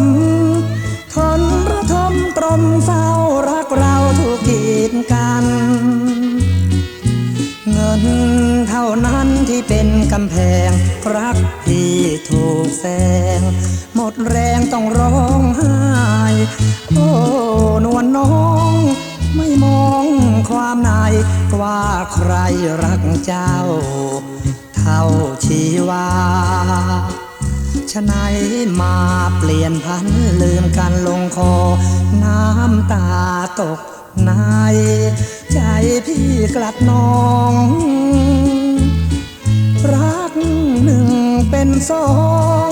ม ทนระทมตรมเศร้ารักเราถูกกีดกัน เงินเท่านั้นที่เป็นกำแพง รักที่ถูกแซงหมดแรงต้องร้องไห้ โอ้นวลน้องไม่มองความในว่าใครรักเจ้า เท่าชีวา ฉะไหนมาเปลี่ยนพันลืมกันลงคอ น้ำตาตกในใจพี่กลัดน้อง รักหนึ่งเป็นสอง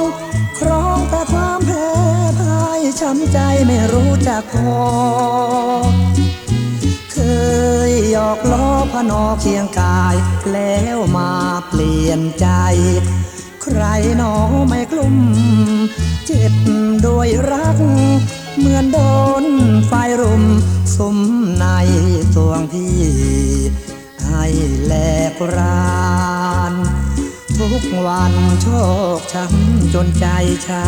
ครองแต่ความแพ้พ่ายช้ำใจไม่รู้จักพอเคยหยอกล้อพนอเคียงกาย แล้วมาเปลี่ยนใจ รหนอไม่กลุ่ม เจ็บด้วยรัก เหมือนโดนไฟรุมสุมในสวงพี่ ให้แหลกราน ทุกวันโชคช้ำจนใจชา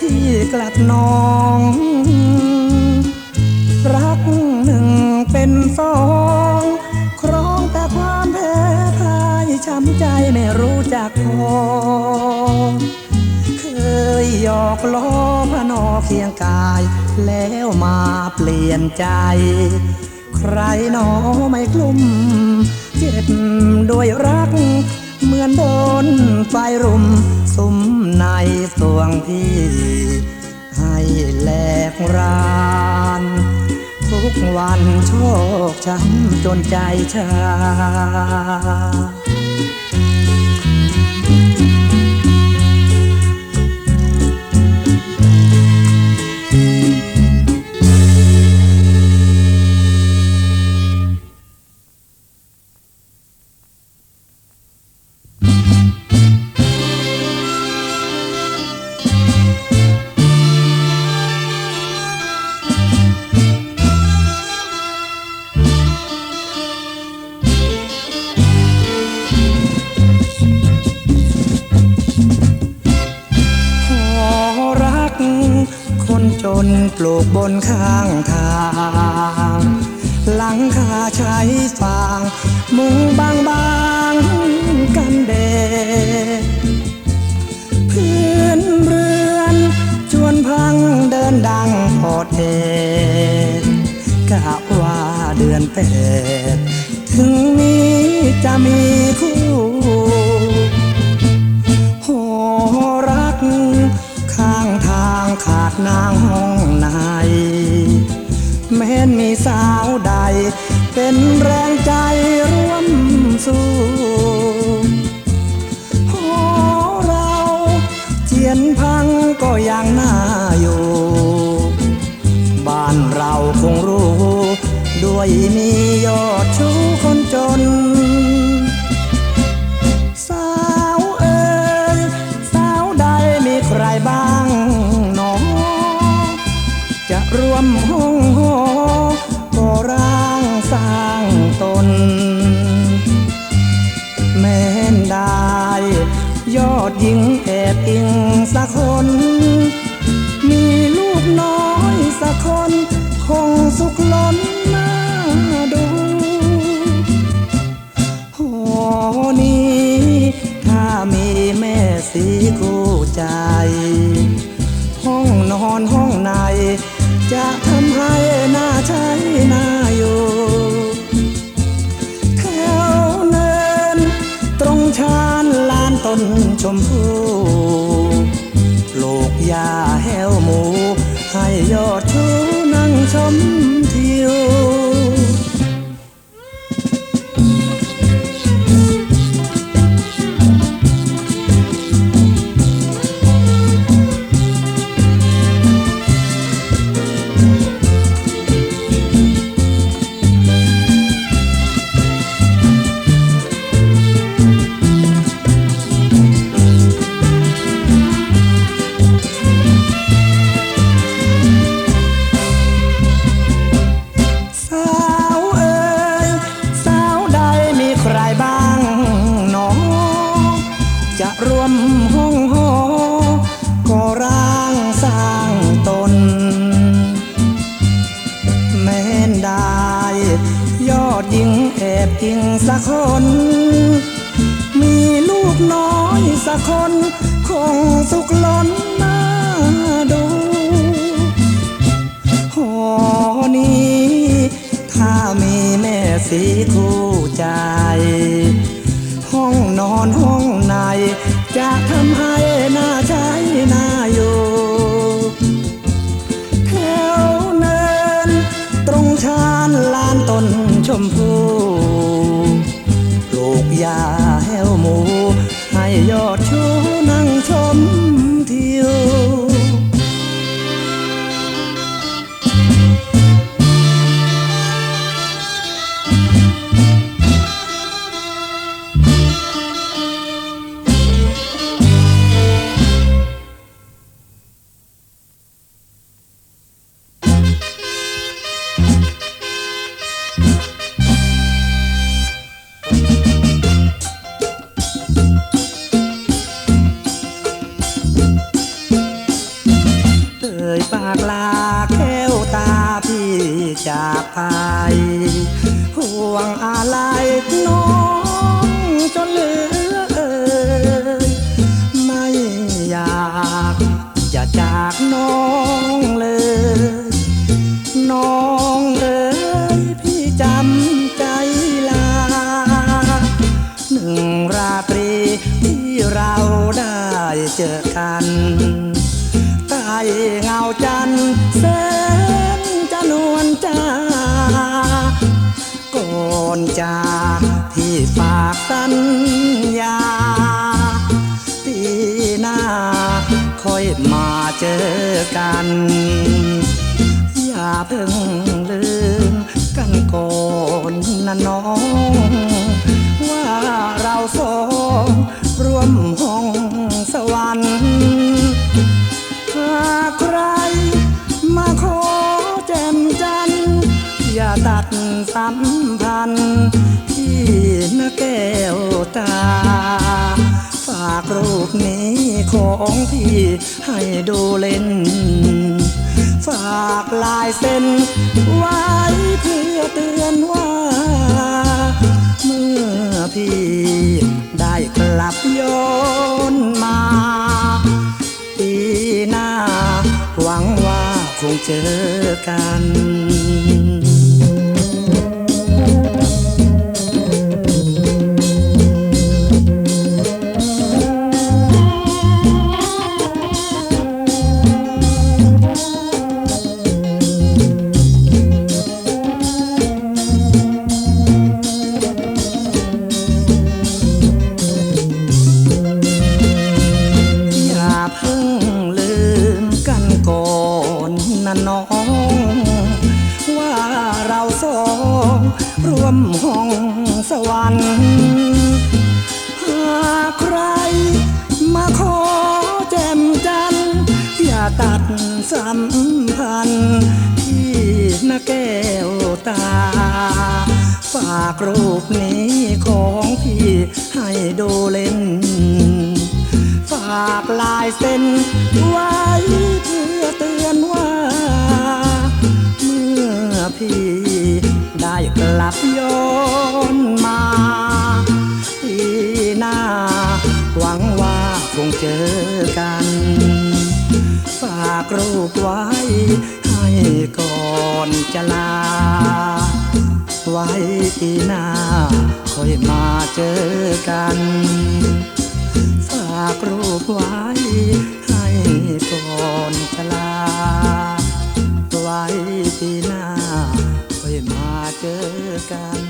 พี่กลัดน้อง รักหนึ่งเป็นสองครองแต่ความแพ้พ่ายช้ำใจไม่รู้จักพอเคยหยอกล้อพนอเคียงกาย แล้วมาเปลี่ยนใจ ใครหนอไม่กลุ่ม เจ็บด้วยรัก เหมือนโดนไฟรุมสุมในสวงพี่ ให้แหลกราน ทุกวันโชคช้ำจนใจชา จนปลูกบนข้างทางหลังคาใช้ฟาง มุงบางบางๆกันแดดพื้นเรือนจวนพังเดินดังพอดเดดกะว่าเดือนแปดถึงนี้จะมีคู่ สาวใด เป็นแรงใจร่วมสู้หอเราเจียนพังก็ยังน่าอยู่ บ้านเราคงรู้ ด้วยมียอดชู สักคน มีลูกน้อยสักคน คงสุขล้นน่าดูหอนี้ ถ้ามีแม่สีคู่ใจ ห้องนอนห้องใน จะทำให้น่าใช้น่าอยู่แถวเนิน ตรงชานลานต้นชมพู่ ยาแห้วหมู ให้ยอด ปากลาแก้วตาพี่จากไปห่วงอะไร นจากที่ฝากสัญญา ปีหน้าค่อยมาเจอกัน อย่าเพิ่งลืมกันก่อนนะน้อง ว่าเราสองร่วมห้อ สัมพันธ์ที่นะแก้วตา ฝากรูปนี้ของพี่ให้ดูเล่น ฝากลายเส้นไว้เพื่อเตือนว่า เมื่อพี่ได้กลับย้อนมาปีหน้าหวังว่าคงเจอกันากลายเส้นไว้เพื่อเตือนว่า เมื่อพี่ได้กลับย้อนมาปีหน้า หวังว่าคงเจอกัน ฝากรูปไว้ ให้ก่อนจะลา ไว้ปีหน้าค่อยมาเจอกันากรูปไว้ให้ก่อนจะลา ไว้ปีหน้าค่อยมาเจอกัน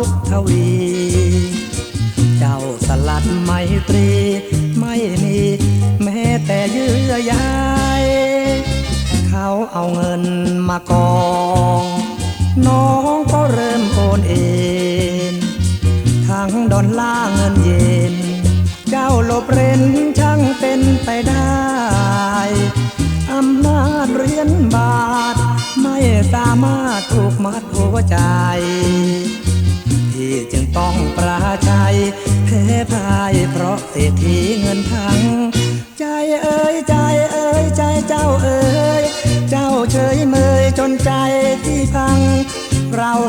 ทุกทวี เจ้าสลัดไมตรี ไม่มีแม้แต่เยื่อใยเขาเอาเงินมากอง น้องก็เริ่มโอนเองทั้งดอนลลาเงินเย็น เจ้าหลบเร้นช่างเป็นไปได้อำนาจเรียญบาท ไม่สามารถถูกมัดหัวใจ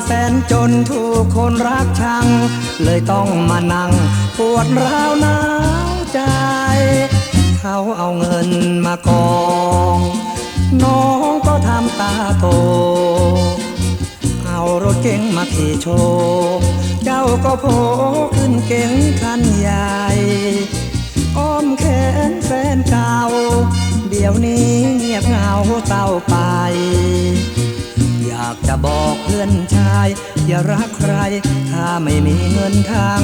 แสนจนถูกคนรักชัง เลยต้องมานั่งปวดร้าวหนาวใจ เขาเอาเงินมากอง น้องก็ทำตาโต เอารถเก๋งมาขี่โชว์เจ้าก็โผขึ้นเก๋งคันใหญ่อ้อมแขนแฟนเก่า เดี๋ยวนี้เงียบเหงาเศร้าไปากจะบอกเพื่อนชาย อย่ารักใคร ถ้าไม่มีเงินทาง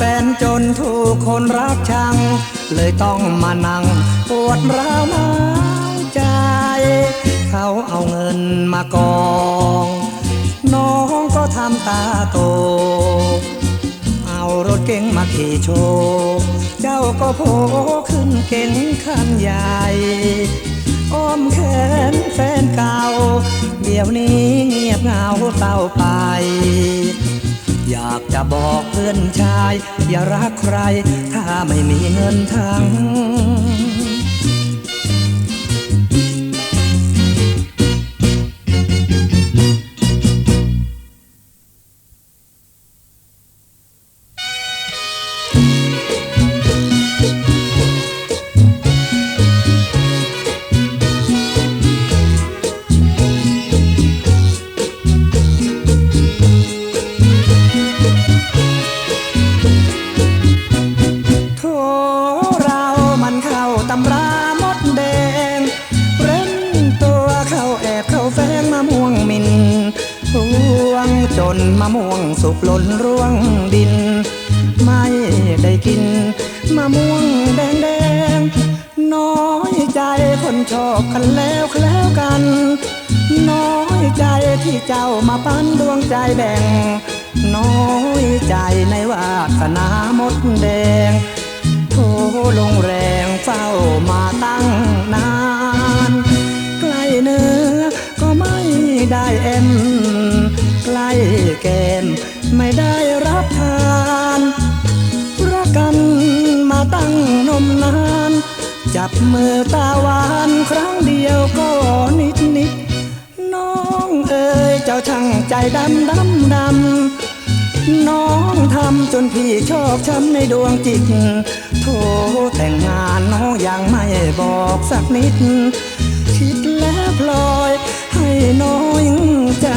แสนจนถูกคนรักชัง เลยต้องมานั่งปวดร้าวนาวใจ เขาเอาเงินมากอง น้องก็ทำตาโต เอารถเก๋งมาขี่โชว์เจ้าก็โผล่ขึ้นเก๋งคันใหญ่อ้อมแขนแฟนเก่า เดี๋ยวนี้เงียบเหงาเศร้าไป อยากจะบอกเพื่อนชาย อย่ารักใคร ถ้าไม่มีเงินทั้ง จนมะม่วงสุกหล่นร่วงดิน ไม่ได้กินมะม่วงแดงแดงน้อยใจคนชอบกันแล้วแคล้วกัน น้อยใจที่เจ้ามาปั้นดวงใจแบ่ง น้อยใจในวาสนามดแดงโทลงแรงเฝ้ามาตั้งนาน ใกล้เนื้อก็ไม่ได้เอ็ม แกมไม่ได้รับทานรักกันมาตั้งนมนาน จับมือตาหวานครั้งเดียวก็นิดนิดๆน้องเอ๋ยเจ้าช่างใจดำดำดำน้องทำจนพี่ชอบช้ำในดวงจิต โทแต่งงานน้องยังไม่บอกสักนิด คิดแล้วพลอยให้น้อยใจ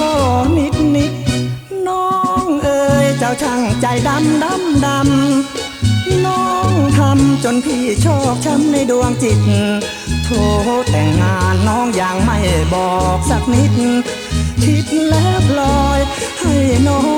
ก็นิดนิดน้องเอ๋ยเจ้าช่างใจดำดำดำน้องทำจนพี่ชอกช้ำในดวงจิต โทรแต่งงานน้องยังไม่บอกสักนิด คิดแล้วลอยให้น้อง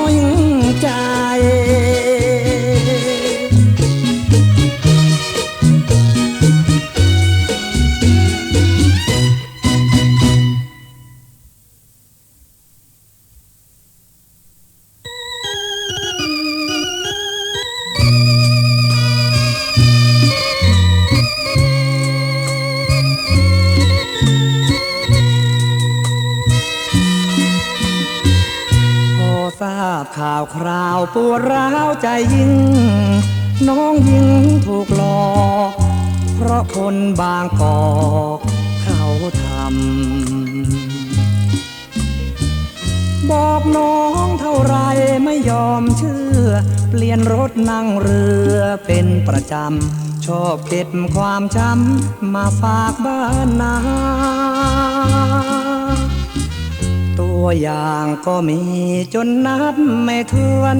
คนบางกอกเขาทำบอกน้องเท่าไรไม่ยอมเชื่อ เปลี่ยนรถนั่งเรือเป็นประจำ ชอบเก็บความช้ำมาฝากบ้านนาตัวอย่างก็มีจนนับไม่ถ้วน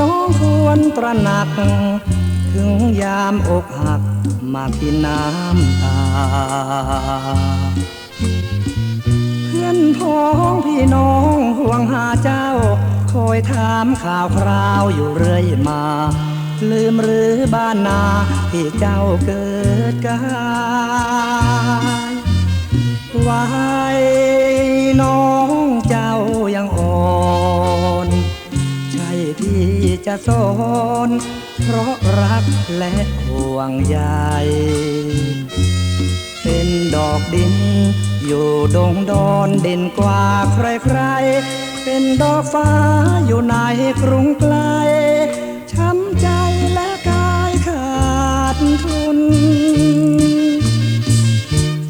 น้องควรตระหนัก ถึงยามอกหัก มากินน้ำตา เพื่อนพ้องพี่น้องห่วงหาเจ้า คอยถามข่าวคราวอยู่เรื่อยมา ลืมหรือบ้านนาที่เจ้าเกิดกายไว้น้องเจ้ายังอ่อน ใช่ที่จะสอน เพราะรักและห่วงใยเป็นดอกดิน อยู่ดงดอนเด่นกว่าใครๆ เป็นดอกฟ้าอยู่ในกรุงไกลช้ำใจและกายขาดทุน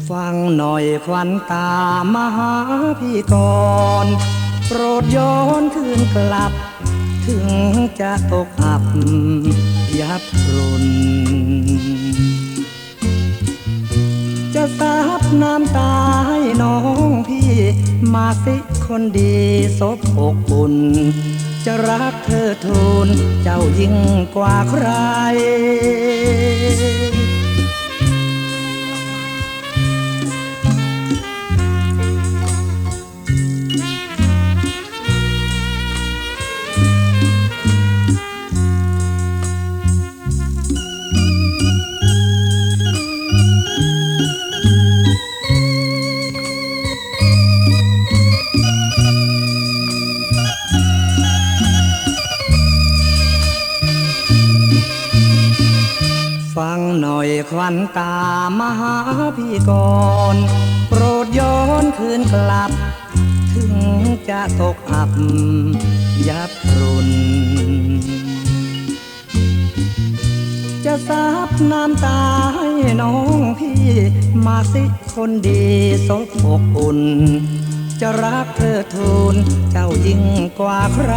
ฟังหน่อยควันตามาหาพี่ก่อน โปรดย้อนคืนกลับ ถึงจะตกอับยับรุนจะสาบน้ำตาให้น้องพี่มาสิคนดีศพอกบุญ จะรักเธอทูลเจ้ายิ่งกว่าใคร ตามาหาพี่ก่อน โปรดย้อนคืนกลับ ถึงจะตกอับยับรุน จะซับน้ำตาให้น้องพี่มาสิคนดีศพอกอุ่น จะรักเธอทูลเจ้ายิ่งกว่าใคร